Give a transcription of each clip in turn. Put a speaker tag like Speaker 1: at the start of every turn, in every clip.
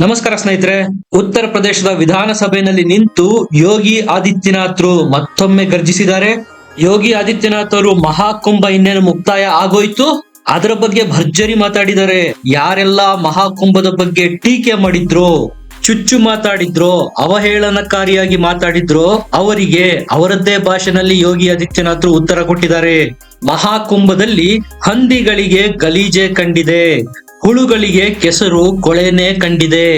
Speaker 1: ನಮಸ್ಕಾರ ಸ್ನೇಹಿತರೆ, ಉತ್ತರ ಪ್ರದೇಶದ ವಿಧಾನಸಭೆಯಲ್ಲಿ ನಿಂತು ಯೋಗಿ ಆದಿತ್ಯನಾಥ್ರು ಮತ್ತೊಮ್ಮೆ ಗರ್ಜಿಸಿದ್ದಾರೆ. ಯೋಗಿ ಆದಿತ್ಯನಾಥ್ ಅವರು ಮಹಾಕುಂಭ ಇನ್ನೇನು ಮುಕ್ತಾಯ ಆಗೋಯ್ತು? ಅದರ ಬಗ್ಗೆ ಭರ್ಜರಿ ಮಾತಾಡಿದ್ದಾರೆ ಯಾರೆಲ್ಲ ಮಹಾಕುಂಭದ ಬಗ್ಗೆ ಟೀಕೆ ಮಾಡಿದ್ರು, ಚುಚ್ಚು ಮಾತಾಡಿದ್ರು, ಅವಹೇಳನಕಾರಿಯಾಗಿ ಮಾತಾಡಿದ್ರು, ಅವರಿಗೆ ಅವರದ್ದೇ ಭಾಷೆನಲ್ಲಿ ಯೋಗಿ ಆದಿತ್ಯನಾಥ್ ಉತ್ತರ ಕೊಟ್ಟಿದ್ದಾರೆ. ಮಹಾಕುಂಭದಲ್ಲಿ ಹಂದಿಗಳಿಗೆ ಗಲೀಜೆ ಕಂಡಿದೆ. ಹುಳುಗಳಿಗೆ ಕೆಸರು ಕೊಳೆನೆ ಕಂಡಿದೆ.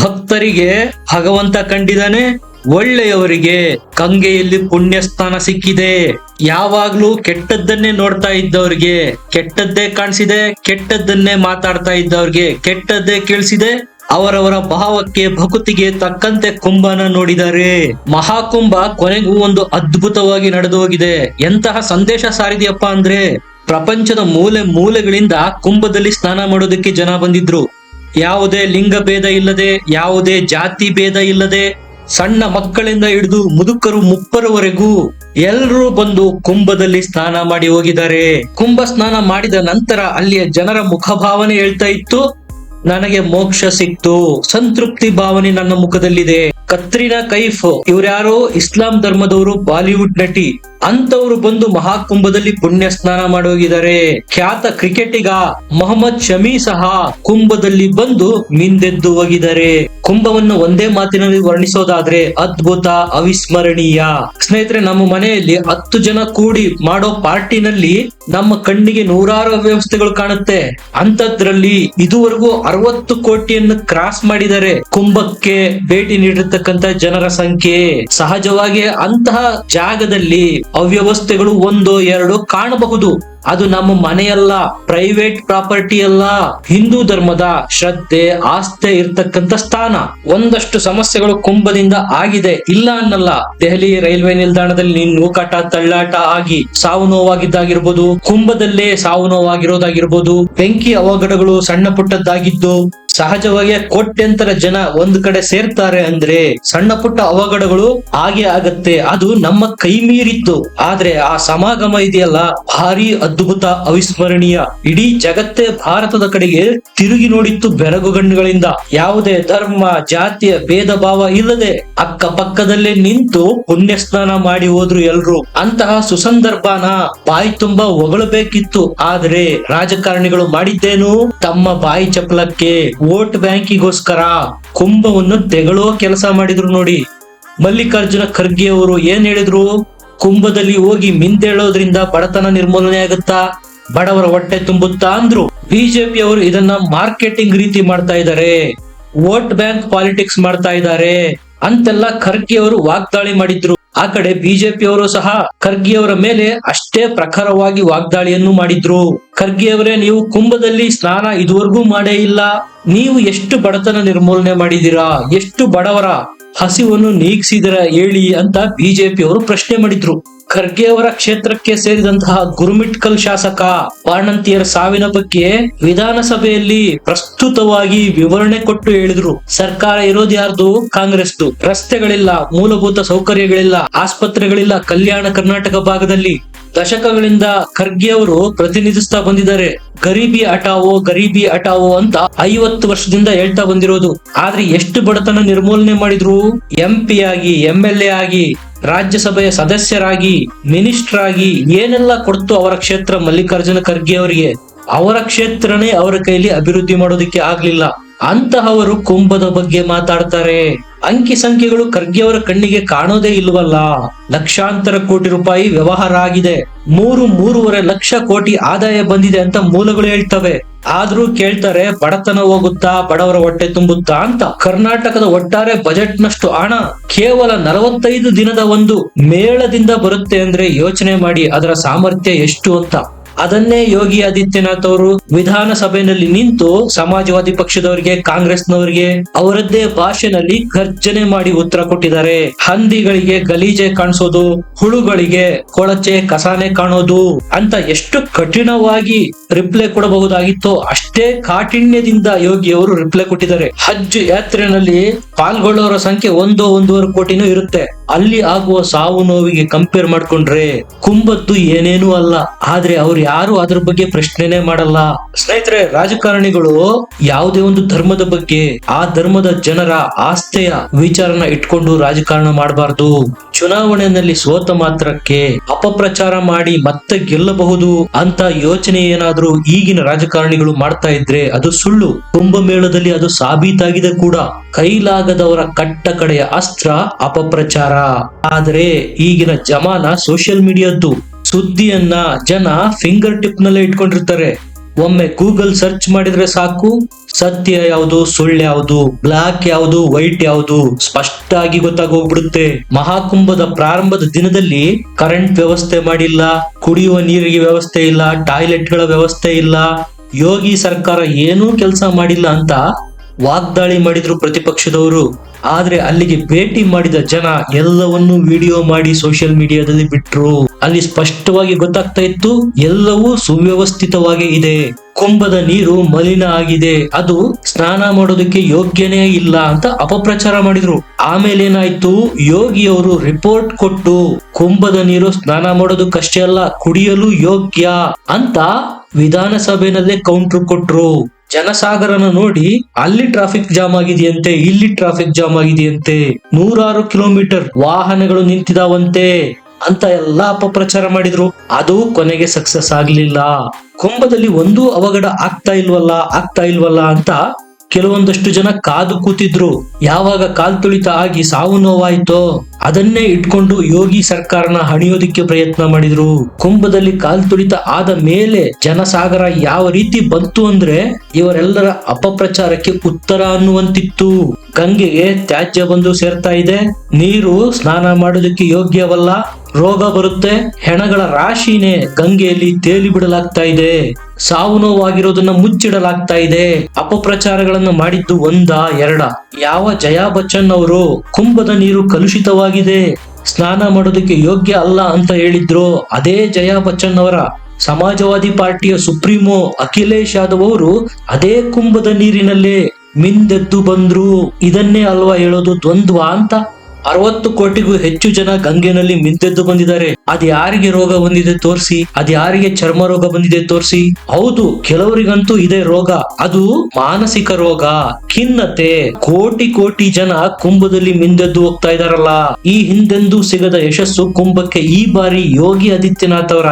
Speaker 1: ಭಕ್ತರಿಗೆ ಭಗವಂತ ಕಂಡಿದ್ದಾನೆ ಒಳ್ಳೆಯವರಿಗೆ ಕಂಗೆಯಲ್ಲಿ ಪುಣ್ಯ ಸ್ಥಾನ ಸಿಕ್ಕಿದೆ. ಯಾವಾಗ್ಲೂ ಕೆಟ್ಟದ್ದನ್ನೇ ನೋಡ್ತಾ ಇದ್ದವ್ರಿಗೆ ಕೆಟ್ಟದ್ದೇ ಕಾಣಿಸಿದೆ, ಕೆಟ್ಟದ್ದನ್ನೇ ಮಾತಾಡ್ತಾ ಇದ್ದವ್ರಿಗೆ ಕೆಟ್ಟದ್ದೇ ಕೇಳಿಸಿದೆ. ಅವರವರ ಭಾವಕ್ಕೆ ಭಕುತಿಗೆ ತಕ್ಕಂತೆ ಕುಂಭನ ನೋಡಿದ್ದಾರೆ ಮಹಾಕುಂಭ ಕೊನೆಗೂ ಒಂದು ಅದ್ಭುತವಾಗಿ ನಡೆದು ಹೋಗಿದೆ ಎಂತಹ ಸಂದೇಶ ಸಾರಿದೆಯಪ್ಪ ಅಂದ್ರೆ ಪ್ರಪಂಚದ ಮೂಲೆ ಮೂಲೆಗಳಿಂದ ಕುಂಭದಲ್ಲಿ ಸ್ನಾನ ಮಾಡೋದಕ್ಕೆ ಜನ ಬಂದಿದ್ರು. ಯಾವುದೇ ಲಿಂಗ ಭೇದ ಇಲ್ಲದೆ, ಯಾವುದೇ ಜಾತಿ ಭೇದ ಇಲ್ಲದೆ ಸಣ್ಣ ಮಕ್ಕಳಿಂದ ಹಿಡಿದು ಮುದುಕರು ಮುಪ್ಪರವರೆಗೂ ಎಲ್ಲರೂ ಬಂದು ಕುಂಭದಲ್ಲಿ ಸ್ನಾನ ಮಾಡಿ ಹೋಗಿದ್ದಾರೆ. ಕುಂಭ ಸ್ನಾನ ಮಾಡಿದ ನಂತರ ಅಲ್ಲಿಯ ಜನರ ಮುಖಭಾವನೆ ಹೇಳ್ತಾ ಇತ್ತು, ನನಗೆ ಮೋಕ್ಷ ಸಿಕ್ತು, ಸಂತೃಪ್ತಿ ಭಾವನೆ ನನ್ನ ಮುಖದಲ್ಲಿದೆ. ಕತ್ರಿನಾ ಕೈಫ್, ಇವ್ರ್ಯಾರೋ ಇಸ್ಲಾಂ ಧರ್ಮದವರು ಬಾಲಿವುಡ್ ನಟಿ. ಅಂತವರು ಬಂದು ಮಹಾಕುಂಭದಲ್ಲಿ ಪುಣ್ಯ ಸ್ನಾನ ಮಾಡೋಗಿದ್ದಾರೆ. ಖ್ಯಾತ ಕ್ರಿಕೆಟಿಗ ಮೊಹಮ್ಮದ್ ಶಮಿ ಸಹ ಕುಂಭದಲ್ಲಿ ಬಂದು ಮಿಂದೆದ್ದು ಹೋಗಿದ್ದಾರೆ. ಕುಂಭವನ್ನು ಒಂದೇ ಮಾತಿನಲ್ಲಿ ವರ್ಣಿಸೋದಾದ್ರೆ ಅದ್ಭುತ, ಅವಿಸ್ಮರಣೀಯ. ಸ್ನೇಹಿತರೆ, ನಮ್ಮ ಮನೆಯಲ್ಲಿ ಹತ್ತು ಜನ ಕೂಡಿ ಮಾಡೋ ಪಾರ್ಟಿನಲ್ಲಿ ನಮ್ಮ ಕಣ್ಣಿಗೆ ನೂರಾರು ವ್ಯವಸ್ಥೆಗಳು ಕಾಣುತ್ತೆ. ಅಂತದ್ರಲ್ಲಿ ಇದುವರೆಗೂ ಅರವತ್ತು ಕೋಟಿಯನ್ನು ಕ್ರಾಸ್ ಮಾಡಿದರೆ ಕುಂಭಕ್ಕೆ ಭೇಟಿ ನೀಡಿರ್ತಕ್ಕಂತ ಜನರ ಸಂಖ್ಯೆ. ಸಹಜವಾಗಿ ಅಂತಹ ಜಾಗದಲ್ಲಿ ಅವ್ಯವಸ್ಥೆಗಳು ಒಂದು ಎರಡು ಕಾಣಬಹುದು. ಅದು ನಮ್ಮ ಮನೆಯಲ್ಲ ಪ್ರೈವೇಟ್ ಪ್ರಾಪರ್ಟಿ ಅಲ್ಲ. ಹಿಂದೂ ಧರ್ಮದ ಶ್ರದ್ಧೆ, ಆಸ್ಥೆ ಇರ್ತಕ್ಕಂತ ಸ್ಥಾನ. ಒಂದಷ್ಟು ಸಮಸ್ಯೆಗಳು ಕುಂಭದಿಂದ ಆಗಿದೆ. ಇಲ್ಲ ಅನ್ನಲ್ಲ, ದೆಹಲಿ ರೈಲ್ವೆ ನಿಲ್ದಾಣದಲ್ಲಿ ನೂಕಾಟ ತಳ್ಳಾಟ ಆಗಿ ಸಾವು ನೋವಾಗಿದ್ದಾಗಿರ್ಬೋದು. ಕುಂಭದಲ್ಲೇ ಸಾವು ನೋವಾಗಿರೋದಾಗಿರ್ಬೋದು. ಬೆಂಕಿ ಅವಘಡಗಳು ಸಣ್ಣ ಪುಟ್ಟದ್ದಾಗಿದ್ದು ಸಹಜವಾಗಿ ಕೋಟ್ಯಂತರ ಜನ ಒಂದ್ ಕಡೆ ಸೇರ್ತಾರೆ ಅಂದ್ರೆ ಸಣ್ಣ ಪುಟ್ಟ ಅವಘಡಗಳು ಹಾಗೆ ಆಗತ್ತೆ. ಅದು ನಮ್ಮ ಕೈ ಮೀರಿತ್ತು. ಆದ್ರೆ ಆ ಸಮಾಗಮ ಇದೆಯಲ್ಲ? ಭಾರಿ ಅದ್ಭುತ ಅವಿಸ್ಮರಣೀಯ. ಇಡೀ ಜಗತ್ತೇ ಭಾರತದ ಕಡೆಗೆ ತಿರುಗಿ ನೋಡಿತ್ತು ಬೆರಗುಗಣ್ಣುಗಳಿಂದ ಯಾವುದೇ ಧರ್ಮ ಜಾತಿಯ ಭೇದ ಭಾವ ಇಲ್ಲದೆ ಅಕ್ಕ ಪಕ್ಕದಲ್ಲೇ ನಿಂತು ಪುಣ್ಯ ಸ್ನಾನ ಮಾಡಿ ಹೋದ್ರು ಎಲ್ರು. ಅಂತಹ ಸುಸಂದರ್ಭನ ಬಾಯಿ ತುಂಬಾ ಹೊಗಳಬೇಕಿತ್ತು. ಆದ್ರೆ ರಾಜಕಾರಣಿಗಳು ಮಾಡಿದ್ದೇನು? ತಮ್ಮ ಬಾಯಿ ಚಪಲಕ್ಕೆ ವೋಟ್ ಬ್ಯಾಂಕಿಗೋಸ್ಕರ ಕುಂಭವನ್ನು ತೆಗಳೋ ಕೆಲಸ ಮಾಡಿದ್ರು ನೋಡಿ. ಮಲ್ಲಿಕಾರ್ಜುನ ಖರ್ಗೆ ಅವರು ಏನ್ ಹೇಳಿದ್ರು? ಕುಂಭದಲ್ಲಿ ಹೋಗಿ ಮಿಂದೇಳೋದ್ರಿಂದ ಬಡತನ ನಿರ್ಮೂಲನೆ ಆಗುತ್ತಾ? ಬಡವರ ಹೊಟ್ಟೆ ತುಂಬುತ್ತಾ ಅಂದ್ರು. ಬಿಜೆಪಿ ಅವರು ಇದನ್ನ ಮಾರ್ಕೆಟಿಂಗ್ ರೀತಿ ಮಾಡ್ತಾ ಇದ್ದಾರೆ. ವೋಟ್ ಬ್ಯಾಂಕ್ ಪಾಲಿಟಿಕ್ಸ್ ಮಾಡ್ತಾ ಇದ್ದಾರೆ. ಅಂತೆಲ್ಲ ಖರ್ಗೆ ಅವರು ವಾಗ್ದಾಳಿ ಮಾಡಿದ್ರು. ಆ ಕಡೆ ಬಿಜೆಪಿಯವರು ಸಹ ಖರ್ಗೆ ಅವರ ಮೇಲೆ ಅಷ್ಟೇ ಪ್ರಖರವಾಗಿ ವಾಗ್ದಾಳಿಯನ್ನು ಮಾಡಿದ್ರು. ಖರ್ಗೆ ಅವರೇ ನೀವು ಕುಂಭದಲ್ಲಿ ಸ್ನಾನ ಇದುವರೆಗೂ ಮಾಡೇ ಇಲ್ಲ. ನೀವು ಎಷ್ಟು ಬಡತನ ನಿರ್ಮೂಲನೆ ಮಾಡಿದಿರಾ ಎಷ್ಟು ಬಡವರ ಹಸಿವನ್ನು ನೀಗಿಸಿದರ ಹೇಳಿ ಅಂತ ಬಿಜೆಪಿ ಅವರು ಪ್ರಶ್ನೆ ಮಾಡಿದ್ರು. ಖರ್ಗೆ ಅವರ ಕ್ಷೇತ್ರಕ್ಕೆ ಸೇರಿದಂತಹ ಗುರುಮಿಟ್ಕಲ್ ಶಾಸಕ ಬಾಣಂತಿಯರ ಸಾವಿನ ಬಗ್ಗೆ ವಿಧಾನಸಭೆಯಲ್ಲಿ ಪ್ರಸ್ತುತವಾಗಿ ವಿವರಣೆ ಕೊಟ್ಟು ಹೇಳಿದ್ರು. ಸರ್ಕಾರ ಇರೋದು ಯಾರ್ದು? ಕಾಂಗ್ರೆಸ್ದು. ರಸ್ತೆಗಳಿಲ್ಲ, ಮೂಲಭೂತ ಸೌಕರ್ಯಗಳಿಲ್ಲ, ಆಸ್ಪತ್ರೆಗಳಿಲ್ಲ, ಕಲ್ಯಾಣ ಕರ್ನಾಟಕ ಭಾಗದಲ್ಲಿ. ದಶಕಗಳಿಂದ ಖರ್ಗೆ ಅವರು ಪ್ರತಿನಿಧಿಸ್ತಾ ಬಂದಿದ್ದಾರೆ. ಗರೀಬಿ ಹಟಾವೋ ಗರೀಬಿ ಹಟಾವೋ ಅಂತ ಐವತ್ತು ವರ್ಷದಿಂದ ಹೇಳ್ತಾ ಬಂದಿರೋದು. ಆದ್ರೆ ಎಷ್ಟು ಬಡತನ ನಿರ್ಮೂಲನೆ ಮಾಡಿದ್ರು? ಎಂ ಆಗಿ ಎ ಆಗಿ. ರಾಜ್ಯಸಭೆಯ ಸದಸ್ಯರಾಗಿ ಮಿನಿಸ್ಟರ್ ಆಗಿ ಏನೆಲ್ಲ ಕೊಡ್ತು ಅವರ ಕ್ಷೇತ್ರ ಮಲ್ಲಿಕಾರ್ಜುನ ಖರ್ಗೆ ಅವರಿಗೆ? ಅವರ ಕ್ಷೇತ್ರನೇ ಅವರ ಕೈಲಿ ಅಭಿವೃದ್ಧಿ ಮಾಡೋದಕ್ಕೆ ಆಗ್ಲಿಲ್ಲ. ಅಂತಹವರು ಕುಂಭದ ಬಗ್ಗೆ ಮಾತಾಡ್ತಾರೆ. ಅಂಕಿ ಸಂಖ್ಯೆಗಳು ಖರ್ಗೆಯವರ ಕಣ್ಣಿಗೆ ಕಾಣೋದೇ ಇಲ್ವಲ್ಲ ಲಕ್ಷಾಂತರ ಕೋಟಿ ರೂಪಾಯಿ ವ್ಯವಹಾರ ಆಗಿದೆ. ಮೂರು ಮೂರುವರೆ ಲಕ್ಷ ಕೋಟಿ ಆದಾಯ ಬಂದಿದೆ ಅಂತ ಮೂಲಗಳು ಹೇಳ್ತವೆ. ಆದ್ರೂ ಕೇಳ್ತಾರೆ ಬಡತನ ಹೋಗುತ್ತಾ, ಬಡವರ ಹೊಟ್ಟೆ ತುಂಬುತ್ತಾ ಅಂತ. ಕರ್ನಾಟಕದ ಒಟ್ಟಾರೆ ಬಜೆಟ್ ನಷ್ಟು ಹಣ ಕೇವಲ ನಲವತ್ತೈದು ದಿನದ ಒಂದು ಮೇಳದಿಂದ ಬರುತ್ತೆ ಅಂದ್ರೆ ಯೋಚನೆ ಮಾಡಿ ಅದರ ಸಾಮರ್ಥ್ಯ ಎಷ್ಟು ಅಂತ. ಅದನ್ನೇ ಯೋಗಿ ಆದಿತ್ಯನಾಥ್ ಅವರು ವಿಧಾನಸಭೆಯಲ್ಲಿ ನಿಂತು ಸಮಾಜವಾದಿ ಪಕ್ಷದವರಿಗೆ, ಕಾಂಗ್ರೆಸ್ನವರಿಗೆ ಅವರದ್ದೇ ಭಾಷೆನಲ್ಲಿ ಗರ್ಜನೆ ಮಾಡಿ ಉತ್ತರ ಕೊಟ್ಟಿದ್ದಾರೆ. ಹಂದಿಗಳಿಗೆ ಗಲೀಜೆ ಕಾಣಿಸೋದು, ಹುಳುಗಳಿಗೆ ಕೊಳಚೆ ಕಸಾನೆ ಕಾಣೋದು ಅಂತ ಎಷ್ಟು ಕಠಿಣವಾಗಿ ರಿಪ್ಲೈ ಕೊಡಬಹುದಾಗಿತ್ತೋ ಅಷ್ಟೇ ಕಾಠಿಣ್ಯದಿಂದ ಯೋಗಿ ಅವರು ರಿಪ್ಲೈ ಕೊಟ್ಟಿದ್ದಾರೆ. ಹಜ್ ಯಾತ್ರೆನಲ್ಲಿ ಪಾಲ್ಗೊಳ್ಳೋರ ಸಂಖ್ಯೆ ಒಂದು, ಒಂದೂವರೆ ಕೋಟಿನೂ ಇರುತ್ತೆ. ಅಲ್ಲಿ ಆಗುವ ಸಾವು ನೋವಿಗೆ ಕಂಪೇರ್ ಮಾಡ್ಕೊಂಡ್ರೆ ಕುಂಬದ್ದು ಏನೇನೂ ಅಲ್ಲ. ಆದ್ರೆ ಅವ್ರು ಯಾರು ಅದ್ರ ಬಗ್ಗೆ ಪ್ರಶ್ನೆನೇ ಮಾಡಲ್ಲ. ಸ್ನೇಹಿತರೆ, ರಾಜಕಾರಣಿಗಳು ಯಾವುದೇ ಒಂದು ಧರ್ಮದ ಬಗ್ಗೆ, ಆ ಧರ್ಮದ ಜನರ ಆಸ್ತೆಯ ವಿಚಾರನ ಇಟ್ಕೊಂಡು ರಾಜಕಾರಣ ಮಾಡಬಾರ್ದು. ಚುನಾವಣೆಯಲ್ಲಿ ಸೋತ ಮಾತ್ರಕ್ಕೆ ಅಪಪ್ರಚಾರ ಮಾಡಿ ಮತ್ತೆ ಗೆಲ್ಲಬಹುದು ಅಂತ ಯೋಚನೆ ಏನಾದ್ರೂ ಈಗಿನ ರಾಜಕಾರಣಿಗಳು ಮಾಡ್ತಾ ಇದ್ರೆ ಅದು ಸುಳ್ಳು. ಕುಂಭಮೇಳದಲ್ಲಿ ಅದು ಸಾಬೀತಾಗಿದೆ ಕೂಡ. ಕೈಲಾಗದವರ ಕಟ್ಟ ಕಡೆಯ ಅಸ್ತ್ರ ಅಪಪ್ರಚಾರ. ಆದರೆ ಈಗಿನ ಜಮಾನ ಸೋಷಿಯಲ್ ಮೀಡಿಯಾದ್ದು ಸುದ್ದಿಯನ್ನ ಜನ ಫಿಂಗರ್ ಟಿಪ್ ನಲ್ಲೇ ಇಟ್ಕೊಂಡಿರ್ತಾರೆ. ಒಮ್ಮೆ ಗೂಗಲ್ ಸರ್ಚ್ ಮಾಡಿದ್ರೆ ಸಾಕು. ಸತ್ಯ ಯಾವುದು, ಸುಳ್ಳು ಯಾವುದು ಬ್ಲಾಕ್ ಯಾವುದು ವೈಟ್ ಯಾವುದು ಸ್ಪಷ್ಟವಾಗಿ ಗೊತ್ತಾಗೋಗ್ಬಿಡುತ್ತೆ. ಮಹಾಕುಂಭದ ಪ್ರಾರಂಭದ ದಿನದಲ್ಲಿ ಕರೆಂಟ್ ವ್ಯವಸ್ಥೆ ಮಾಡಿಲ್ಲ, ಕುಡಿಯುವ ನೀರಿಗೆ ವ್ಯವಸ್ಥೆ ಇಲ್ಲ ಟಾಯ್ಲೆಟ್ಗಳ ವ್ಯವಸ್ಥೆ ಇಲ್ಲ, ಯೋಗಿ ಸರ್ಕಾರ ಏನೂ ಕೆಲಸ ಮಾಡಿಲ್ಲ ಅಂತ ವಾಗ್ದಾಳಿ ಮಾಡಿದ್ರು ಪ್ರತಿಪಕ್ಷದವರು, ಆದ್ರೆ ಅಲ್ಲಿಗೆ ಭೇಟಿ ಮಾಡಿದ ಜನ ಎಲ್ಲವನ್ನೂ ವಿಡಿಯೋ ಮಾಡಿ ಸೋಷಿಯಲ್ ಮೀಡಿಯಾದಲ್ಲಿ ಬಿಟ್ರು. ಅಲ್ಲಿ ಸ್ಪಷ್ಟವಾಗಿ ಗೊತ್ತಾಗ್ತಾ ಇತ್ತು, ಎಲ್ಲವೂ ಸುವ್ಯವಸ್ಥಿತವಾಗಿ ಇದೆ. ಕುಂಭದ ನೀರು ಮಲಿನ ಆಗಿದೆ. ಅದು ಸ್ನಾನ ಮಾಡೋದಕ್ಕೆ ಯೋಗ್ಯನೇ ಇಲ್ಲ ಅಂತ ಅಪಪ್ರಚಾರ ಮಾಡಿದ್ರು. ಆಮೇಲೆ ಏನಾಯ್ತು ಯೋಗಿಯವರು ರಿಪೋರ್ಟ್ ಕೊಟ್ಟು ಕುಂಭದ ನೀರು ಸ್ನಾನ ಮಾಡೋದಕ್ಕಷ್ಟೇ ಅಲ್ಲ, ಕುಡಿಯಲು ಯೋಗ್ಯ ಅಂತ ವಿಧಾನಸಭೆನಲ್ಲೇ ಕೌಂಟರ್ ಕೊಟ್ರು. ಜನಸಾಗರನ ನೋಡಿ ಅಲ್ಲಿ ಟ್ರಾಫಿಕ್ ಜಾಮ್ ಆಗಿದೆಯಂತೆ, ಇಲ್ಲಿ ಟ್ರಾಫಿಕ್ ಜಾಮ್ ಆಗಿದೆಯಂತೆ, ನೂರಾರು ಕಿಲೋಮೀಟರ್ ವಾಹನಗಳು ನಿಂತಿದಾವಂತೆ ಅಂತ ಎಲ್ಲಾ ಅಪಪ್ರಚಾರ ಮಾಡಿದ್ರು. ಅದು ಕೊನೆಗೆ ಸಕ್ಸಸ್ ಆಗ್ಲಿಲ್ಲ. ಕುಂಭದಲ್ಲಿ ಒಂದೂ ಅವಘಡ ಆಗ್ತಾ ಇಲ್ವಲ್ಲ ಆಗ್ತಾ ಇಲ್ವಲ್ಲ ಅಂತ ಕೆಲವೊಂದಷ್ಟು ಜನ ಕಾದು ಕೂತಿದ್ರು. ಯಾವಾಗ ಕಾಲ್ ತುಳಿತ ಆಗಿ ಸಾವು ನೋವಾಯ್ತೋ, ಅದನ್ನೇ ಇಟ್ಕೊಂಡು ಯೋಗಿ ಸರ್ಕಾರನ ಹಣಿಯೋದಿಕ್ಕೆ ಪ್ರಯತ್ನ ಮಾಡಿದ್ರು. ಕುಂಭದಲ್ಲಿ ಕಾಲ್ ತುಳಿತ ಆದ ಮೇಲೆ ಜನಸಾಗರ ಯಾವ ರೀತಿ ಬಂತು ಅಂದ್ರೆ ಇವರೆಲ್ಲರ ಅಪಪ್ರಚಾರಕ್ಕೆ ಉತ್ತರ ಅನ್ನುವಂತಿತ್ತು. ಗಂಗೆಗೆ ತ್ಯಾಜ್ಯ ಬಂದು ಸೇರ್ತಾ ಇದೆ. ನೀರು ಸ್ನಾನ ಮಾಡೋದಕ್ಕೆ ಯೋಗ್ಯವಲ್ಲ. ರೋಗ ಬರುತ್ತೆ, ಹೆಣಗಳ ರಾಶಿನೇ ಗಂಗೆಯಲ್ಲಿ ತೇಲಿ ಬಿಡಲಾಗ್ತಾ ಇದೆ. ಸಾವು ನೋವಾಗಿರೋದನ್ನ ಮುಚ್ಚಿಡಲಾಗ್ತಾ ಇದೆ. ಅಪಪ್ರಚಾರಗಳನ್ನ ಮಾಡಿದ್ದು ಒಂದ, ಎರಡ. ಯಾವ ಜಯಾ ಬಚ್ಚನ್ ಅವರು ಕುಂಭದ ನೀರು ಕಲುಷಿತವಾಗಿದೆ. ಸ್ನಾನ ಮಾಡೋದಕ್ಕೆ ಯೋಗ್ಯ ಅಲ್ಲ ಅಂತ ಹೇಳಿದ್ರು. ಅದೇ ಜಯಾ ಬಚ್ಚನ್ ಅವರ ಸಮಾಜವಾದಿ ಪಾರ್ಟಿಯ ಸುಪ್ರೀಮೋ ಅಖಿಲೇಶ್ ಯಾದವ್ ಅವರು ಅದೇ ಕುಂಭದ ನೀರಿನಲ್ಲೇ ಮಿಂದೆದ್ದು ಬಂದ್ರು. ಇದನ್ನೇ ಅಲ್ವಾ ಹೇಳೋದು ದ್ವಂದ್ವ ಅಂತ? ಅರವತ್ತು ಕೋಟಿಗೂ ಹೆಚ್ಚು ಜನ ಗಂಗೆನಲ್ಲಿ ಮಿಂದೆದ್ದು ಬಂದಿದ್ದಾರೆ. ಅದ್ ಯಾರಿಗೆ ರೋಗ ಬಂದಿದೆ ತೋರಿಸಿ, ಅದ್ ಯಾರಿಗೆ ಚರ್ಮ ರೋಗ ಬಂದಿದೆ ತೋರಿಸಿ. ಹೌದು, ಕೆಲವರಿಗಂತೂ ಇದೆ ರೋಗ. ಅದು ಮಾನಸಿಕ ರೋಗ. ಖಿನ್ನತೆ. ಕೋಟಿ ಕೋಟಿ ಜನ ಕುಂಭದಲ್ಲಿ ಮಿಂದೆದ್ದು ಹೋಗ್ತಾ ಇದಾರಲ್ಲ ಈ ಹಿಂದೆಂದೂ ಸಿಗದ ಯಶಸ್ಸು ಕುಂಭಕ್ಕೆ ಈ ಬಾರಿ ಯೋಗಿ ಆದಿತ್ಯನಾಥ್ ಅವರ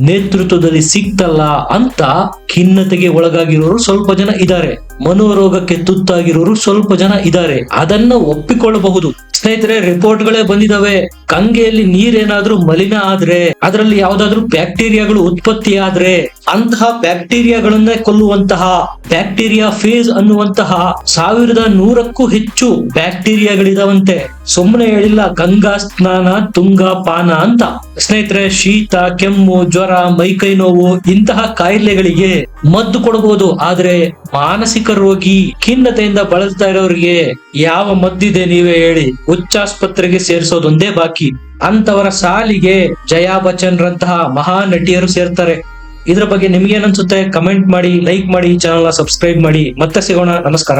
Speaker 1: ನೇತೃತ್ವದಲ್ಲಿ ಸಿಕ್ತಲ್ಲ ಅಂತ ಖಿನ್ನತೆಗೆ ಒಳಗಾಗಿರೋರು ಸ್ವಲ್ಪ ಜನ ಇದ್ದಾರೆ. ಮನೋರೋಗಕ್ಕೆ ತುತ್ತಾಗಿರೋರು ಸ್ವಲ್ಪ ಜನ ಇದ್ದಾರೆ. ಅದನ್ನ ಒಪ್ಪಿಕೊಳ್ಳಬಹುದು. ಸ್ನೇಹಿತರೆ ರಿಪೋರ್ಟ್ಗಳೇ ಬಂದಿದಾವೆ. ಗಂಗೆಯಲ್ಲಿ ನೀರೇನಾದ್ರೂ ಮಲಿನ ಆದ್ರೆ, ಅದರಲ್ಲಿ ಯಾವ್ದಾದ್ರು ಬ್ಯಾಕ್ಟೀರಿಯಾಗಳು ಉತ್ಪತ್ತಿ ಆದ್ರೆ, ಅಂತಹ ಬ್ಯಾಕ್ಟೀರಿಯಾಗಳನ್ನೇ ಕೊಲ್ಲುವಂತಹ, ಬ್ಯಾಕ್ಟೀರಿಯಾ ಫೇಸ್ ಅನ್ನುವಂತಹ ಸಾವಿರದ ನೂರಕ್ಕೂ ಹೆಚ್ಚು ಬ್ಯಾಕ್ಟೀರಿಯಾಗಳಿದಾವಂತೆ. ಸುಮ್ಮನೆ ಹೇಳಿಲ್ಲ, ಗಂಗಾ ಸ್ನಾನ, ತುಂಗಾ ಪಾನ ಅಂತ. ಸ್ನೇಹಿತರೆ, ಶೀತ, ಕೆಮ್ಮು, ಜ್ವರ, ಮೈಕೈ ನೋವು ಇಂತಹ ಕಾಯಿಲೆಗಳಿಗೆ ಮದ್ದು ಕೊಡಬಹುದು. ಆದ್ರೆ ಮಾನಸಿಕ ರೋಗಿ ಖಿನ್ನತೆಯಿಂದ ಬಳಲ್ತಾ ಇರೋರಿಗೆ ಯಾವ ಮದ್ದಿದೆ ನೀವೇ ಹೇಳಿ ಹುಚ್ಚಾಸ್ಪತ್ರೆಗೆ ಸೇರಿಸೋದೊಂದೇ ಬಾಕಿ. ಅಂತವರ ಸಾಲಿಗೆ ಜಯಾ ಬಚ್ಚನ್ ರಂತಹ ಮಹಾ ನಟಿಯರು ಸೇರ್ತಾರೆ. ಇದ್ರ ಬಗ್ಗೆ ನಿಮ್ಗೇನನ್ಸುತ್ತೆ ಕಮೆಂಟ್ ಮಾಡಿ, ಲೈಕ್ ಮಾಡಿ ಚಾನಲ್ ಸಬ್ಸ್ಕ್ರೈಬ್ ಮಾಡಿ. ಮತ್ತೆ ಸಿಗೋಣ. ನಮಸ್ಕಾರ.